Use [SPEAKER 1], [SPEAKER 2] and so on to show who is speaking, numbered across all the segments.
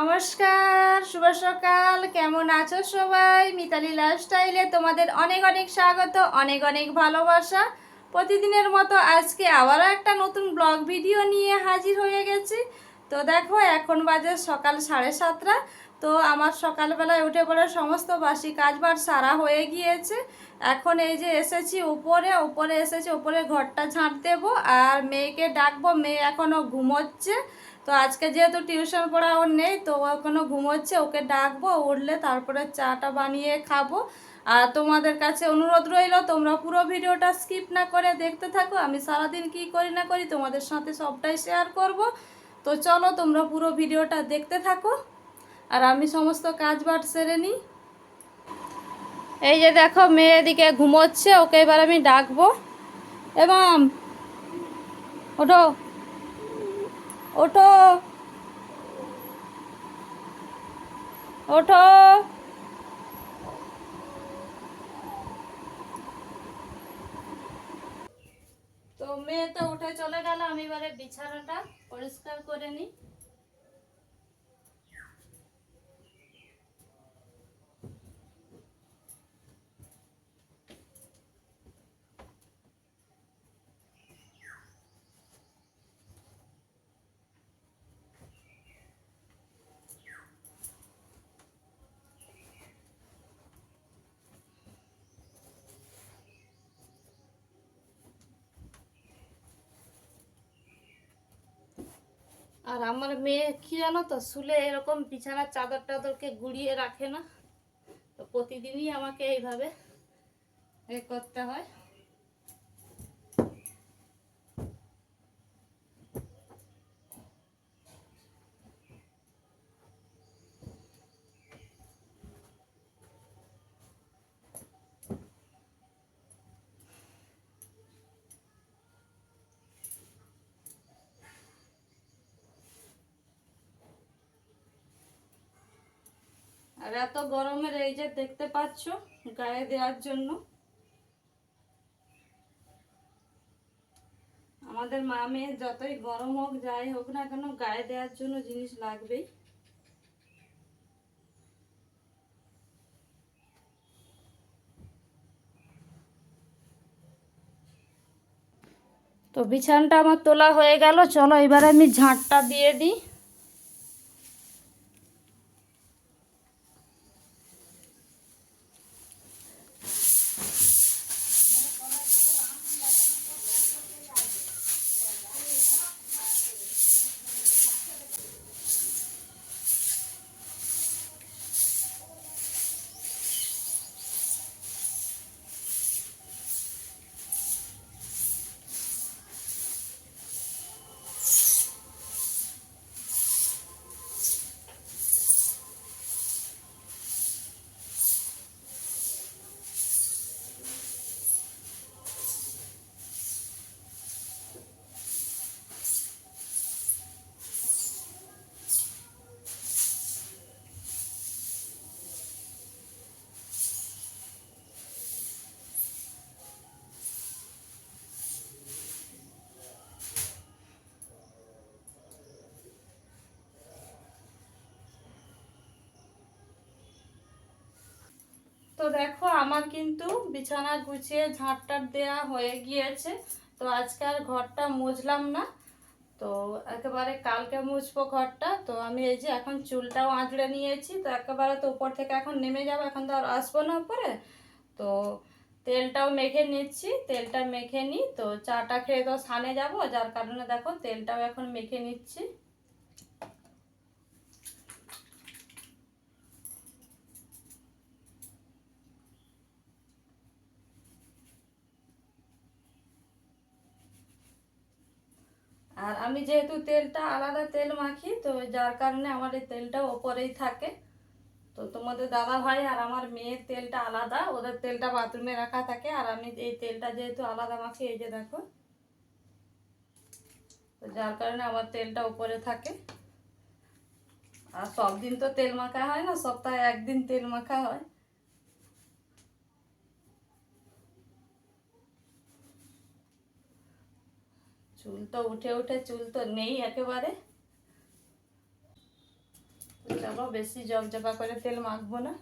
[SPEAKER 1] নমস্কার, শুভ সকাল। কেমন আছো সবাই? মিতালি লাইফস্টাইলে তোমাদের অনেক অনেক স্বাগত, অনেক অনেক ভালোবাসা। প্রতিদিনের মতো আজকে আবারও একটা নতুন ব্লগ ভিডিও নিয়ে হাজির হয়ে গেছি। তো দেখো, এখন বাজে সকাল সাড়ে সাতটা। তো আমার সকালবেলায় উঠে পড়ে সমস্ত বাসি কাজবার সারা হয়ে গিয়েছে। এখন এই যে এসেছি উপরে উপরে এসেছি, উপরে ঘরটা ঝাঁট দেবো। আর মেয়েকে ডাকবো, মেয়ে এখনও ঘুমোচ্ছে। তো আজকে যেহেতু টিউশন পড়া ওর নেই, তো ও এখনও ঘুমোচ্ছে, ওকে ডাকবো, উঠলে তারপরে চাটা বানিয়ে খাব। আর তোমাদের কাছে অনুরোধ রইল, তোমরা পুরো ভিডিওটা স্কিপ না করে দেখতে থাকো, আমি সারাদিন কি করি না করি তোমাদের সাথে সবটাই শেয়ার করব। তো চলো, তোমরা পুরো ভিডিওটা দেখতে থাকো। আর আমি সমস্ত কাজ বাট সেরে নিই। এই যে দেখো, মেয়ে এদিকে ঘুমোচ্ছে, ওকে এবার আমি ডাকবো। এবং ওঠো। ওঠো। ওঠো। তো মেয়ে তো উঠে চলে গেল আমি এবারে বিছানাটা পরিষ্কার করে নিই। আর আমার মেয়ে কি জানো তো শুলে এরকম বিছানার চাদর টাদরকে গুড়িয়ে রাখে না। তো প্রতিদিনই আমাকে এইভাবে এ করতে হয়। আর এত গরমের এই যে দেখতে পাচ্ছ গায়ে দেওয়ার জন্য। আমাদের মা মেয়ে যতই গরম হোক, যাই হোক না কেন, গায়ে দেওয়ার জন্য জিনিস লাগবেই। তো বিছানটা আমার তোলা হয়ে গেল। চলো এবার আমি ঝাঁটটা দিয়ে দিই। তো দেখো, আমার কিন্তু বিছানা গুছিয়ে ঝাঁটটার দেয়া হয়ে গিয়েছে। তো আজকে আর ঘরটা মুছলাম না। তো একেবারে কালকে মুছবো ঘরটা। তো আমি এই যে এখন চুলটাও আঁচড়ে নিয়েছি। তো একেবারে তো উপর থেকে এখন নেমে যাব, এখন তো আর আসব না উপরে। তো তেলটাও মেখে নিচ্ছি, তেলটা মেখে নিই। তো চাটা খেয়ে তো সানে যাব, যার কারণে দেখো তেলটাও এখন মেখে নিচ্ছি। আর আমি যেহেতু তেলটা আলাদা তেল মাখি, তো যার কারণে আমার এই তেলটা ওপরেই থাকে। তো তোমাদের দাদা ভাই আর আমার মেয়ের তেলটা আলাদা, ওদের তেলটা বাথরুমে রাখা থাকে। আর আমি এই তেলটা যেহেতু আলাদা মাখি, এই যে দেখো। তো যার কারণে আমার তেলটা উপরে থাকে। আর সব দিন তো তেল মাখা হয় না, সপ্তাহে একদিন তেল মাখা হয়। চুল তো উঠে উঠে চুল তো নেই একেবারে। চলো, বেশি জবজবা করে তেল মাখবো না।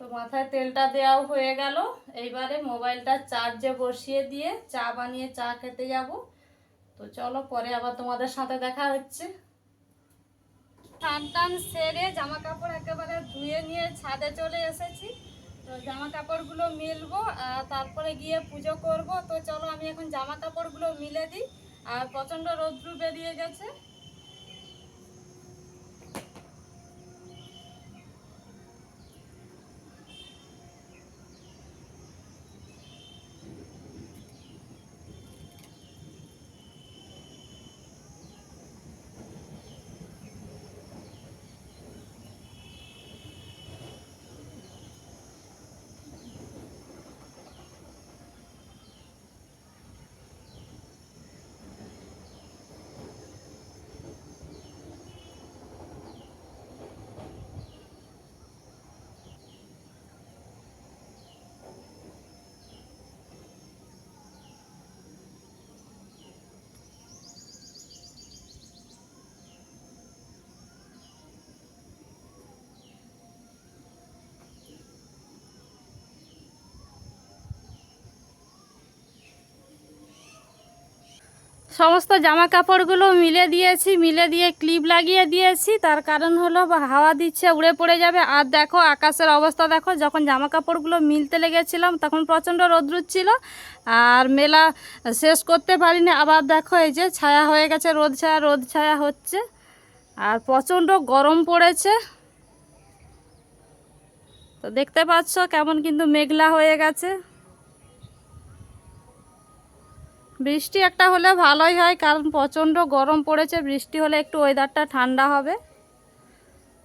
[SPEAKER 1] তো মাথায় তেলটা দেওয়াও হয়ে গেল। এইবারে মোবাইলটা চার্জে বসিয়ে দিয়ে চা বানিয়ে চা খেতে যাব। তো চলো পরে আবার তোমাদের সাথে দেখা হচ্ছে। টান টান সেরে জামা কাপড় একেবারে ধুয়ে নিয়ে ছাদে চলে এসেছি। তো জামা কাপড়গুলো মিলবো, আর তারপরে গিয়ে পুজো করব। তো চলো আমি এখন জামা কাপড়গুলো মিলে দিই। আর প্রচণ্ড রৌদ্র বেরিয়ে গেছে। সমস্ত জামা কাপড়গুলো মিলে দিয়েছি, মিলে দিয়ে ক্লিপ লাগিয়ে দিয়েছি। তার কারণ হলো হাওয়া দিচ্ছে, উড়ে পড়ে যাবে। আর দেখো, আকাশের অবস্থা দেখো, যখন জামা কাপড়গুলো মিলতে লেগেছিলাম, তখন প্রচণ্ড রোদ্র ছিল। আর মেলা শেষ করতে পারিনি। আবার দেখো, এই যে ছায়া হয়ে গেছে, রোদ ছায়া রোদ ছায়া হচ্ছে। আর প্রচণ্ড গরম পড়েছে। তো দেখতে পাচ্ছ, কেমন কিন্তু মেঘলা হয়ে গেছে। বৃষ্টি একটা হলে ভালোই হয়, কারণ প্রচণ্ড গরম পড়েছে, বৃষ্টি হলে একটু ওয়েদারটা ঠান্ডা হবে।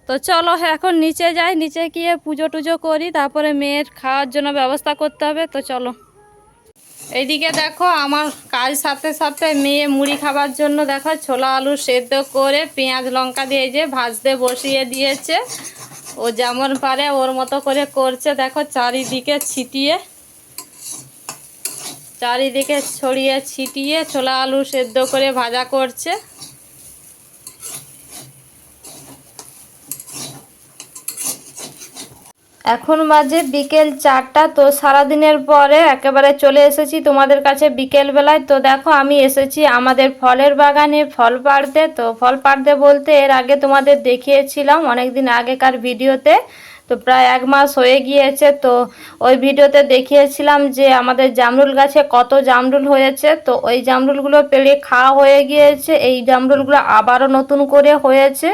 [SPEAKER 1] তো চলো এখন নিচে যাই, নিচে গিয়ে পুজো টুজো করি, তারপরে মেয়ের খাওয়ার জন্য ব্যবস্থা করতে হবে, তো চলো। এইদিকে দেখো আমার কাজ সাথে সাথে মেয়ে মুড়ি খাবার জন্য দেখো ছোলা আলু সেদ্ধ করে পেঁয়াজ লঙ্কা দিয়ে যে ভাজতে বসিয়ে দিয়েছে। ও যেমন পারে ওর মতো করে করছে, দেখো চারিদিকে ছিটিয়ে। চারিদিকে ছড়িয়ে ছিটিয়ে ছোলা আলু সেদ্ধ করে ভাজা করছে। এখন বাজে বিকেল চারটা, তো সারাদিনের পরে একেবারে চলে এসেছি তোমাদের কাছে বিকেলবেলায়। তো দেখো, আমি এসেছি আমাদের ফলের বাগানে ফল পাড়তে। তো ফল পাড়তে বলতে এর আগে তোমাদের দেখিয়েছিলাম অনেক দিন আগেকার ভিডিওতে। তো প্রায় এক মাস হয়ে গিয়েছে, তো ওই ভিডিওতে দেখিয়েছিলাম যে আমাদের জামরুল গাছে কত জামরুল হয়েছে, তো ওই জামরুলগুলো পেড়ে খাওয়া হয়ে গিয়েছে, এই জামরুলগুলো আবারও নতুন করে হয়েছে।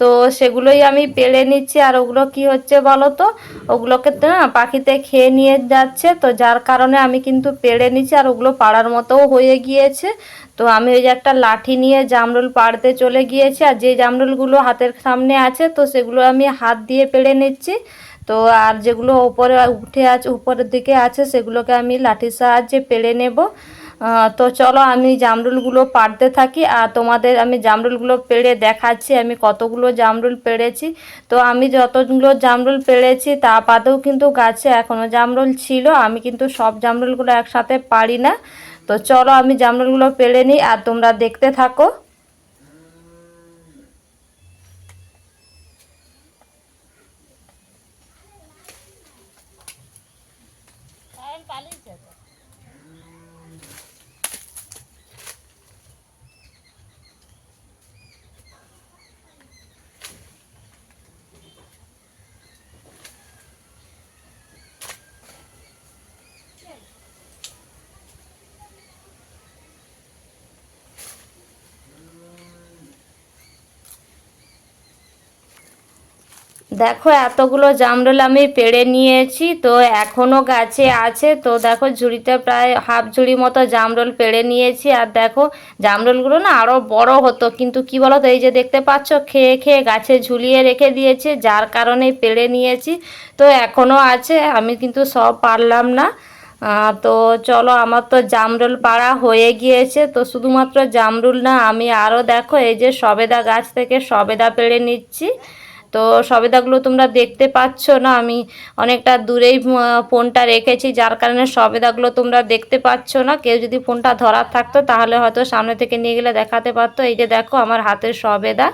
[SPEAKER 1] তো সেগুলোই আমি পেড়ে নিচ্ছি। আর ওগুলো কি হচ্ছে বলো তো ওগুলোকে তো না পাখিতে খেয়ে নিয়ে যাচ্ছে। তো যার কারণে আমি কিন্তু পেড়ে নিচ্ছি আর ওগুলো পাড়ার মতোও হয়ে গিয়েছে। তো আমি ওই যে একটা লাঠি নিয়ে জামরুল পাড়তে চলে গিয়েছি। আর যে জামরুলগুলো হাতের সামনে আছে, তো সেগুলো আমি হাত দিয়ে পেড়ে নিচ্ছি। তো আর যেগুলো ওপরে উঠে আছে, উপরের দিকে আছে, সেগুলোকে আমি লাঠির সাহায্যে পেড়ে নেব। তো চলো আমি জামরুলগুলো পাড়তে থাকি, আর তোমাদের আমি জামরুলগুলো পেড়ে দেখাচ্ছি, আমি কতগুলো জামরুল পেড়েছি। তো আমি যতগুলো জামরুল পেড়েছি, তা বাদেও কিন্তু গাছে এখনও জামরুল ছিল, আমি কিন্তু সব জামরুলগুলো একসাথে পারি না। তো চলো আমি জামরুলগুলো পেড়ে নিই, আর তোমরা দেখতে থাকো। দেখো এতগুলো জামরুল আমি পেড়ে নিয়েছি, তো এখনও গাছে আছে। তো দেখো ঝুড়িতে প্রায় হাফ ঝুড়ি মতো জামরুল পেড়ে নিয়েছি। আর দেখো জামরুলগুলো না আরও বড় হতো, কিন্তু কি বলো তো এই যে দেখতে পাচ্ছ, খেয়ে খেয়ে গাছে ঝুলিয়ে রেখে দিয়েছে, যার কারণে পেড়ে নিয়েছি। তো এখনও আছে, আমি কিন্তু সব পারলাম না। তো চলো আমার তো জামরুল পাড়া হয়ে গিয়েছে। তো শুধুমাত্র জামরুল না, আমি আরও দেখো, এই যে সবেদা গাছ থেকে সবেদা পেড়ে নিচ্ছি। তো সবেদাগুলো তোমরা দেখতে পাচ্ছ না, আমি অনেকটা দূরেই ফোনটা রেখেছি, যার কারণে সবেদাগুলো তোমরা দেখতে পাচ্ছ না। কেউ যদি ফোনটা ধরার থাকতো, তাহলে হয়তো সামনে থেকে নিয়ে গেলে দেখাতে পারতো। এই যে দেখো, আমার হাতের সবেদা।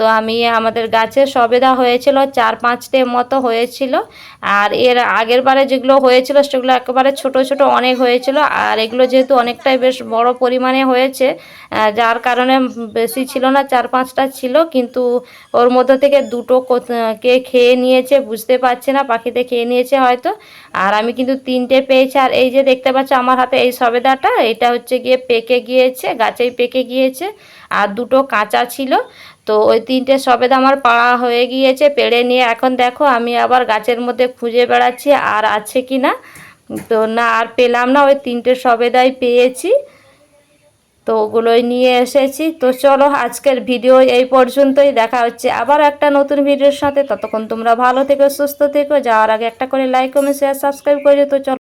[SPEAKER 1] তো আমি, আমাদের গাছে সবেদা হয়েছিল, চার পাঁচটে মতো হয়েছিল। আর এর আগের বারে যেগুলো হয়েছিল, সেগুলো একেবারে ছোট ছোট অনেক হয়েছিল। আর এগুলো যেহেতু অনেকটাই বেশ বড় পরিমাণে হয়েছে যার কারণে বেশি ছিল না, চার পাঁচটা ছিল। কিন্তু ওর মধ্যে থেকে দুটো কে খেয়ে নিয়েছে বুঝতে পারছি না, পাখিতে খেয়ে নিয়েছে হয়তো। আর আমি কিন্তু তিনটে পেয়েছি। আর এই যে দেখতে পাচ্ছ আমার হাতে এই সবেদাটা, এটা হচ্ছে গিয়ে পেকে গিয়েছে, গাছেই পেকে গিয়েছে। আর দুটো কাঁচা ছিল। তো ওই তিনটে সবেদা আমার পাড়া হয়ে গিয়েছে, পেড়ে নিয়ে। এখন দেখো, আমি আবার গাছের মধ্যে খুঁজে বেড়াচ্ছি, আর আছে কি না? তো না, আর পেলাম না, ওই তিনটে সবেদাই পেয়েছি। তো ওগুলোই নিয়ে এসেছি। তো চলো, আজকের ভিডিও এই পর্যন্তই। দেখা হচ্ছে আবার একটা নতুন ভিডিওর সাথে। ততক্ষণ তোমরা ভালো থেকো, সুস্থ থেকো। যাওয়ার আগে একটা করে লাইক কমেন্ট শেয়ার সাবস্ক্রাইব করে তো চলো।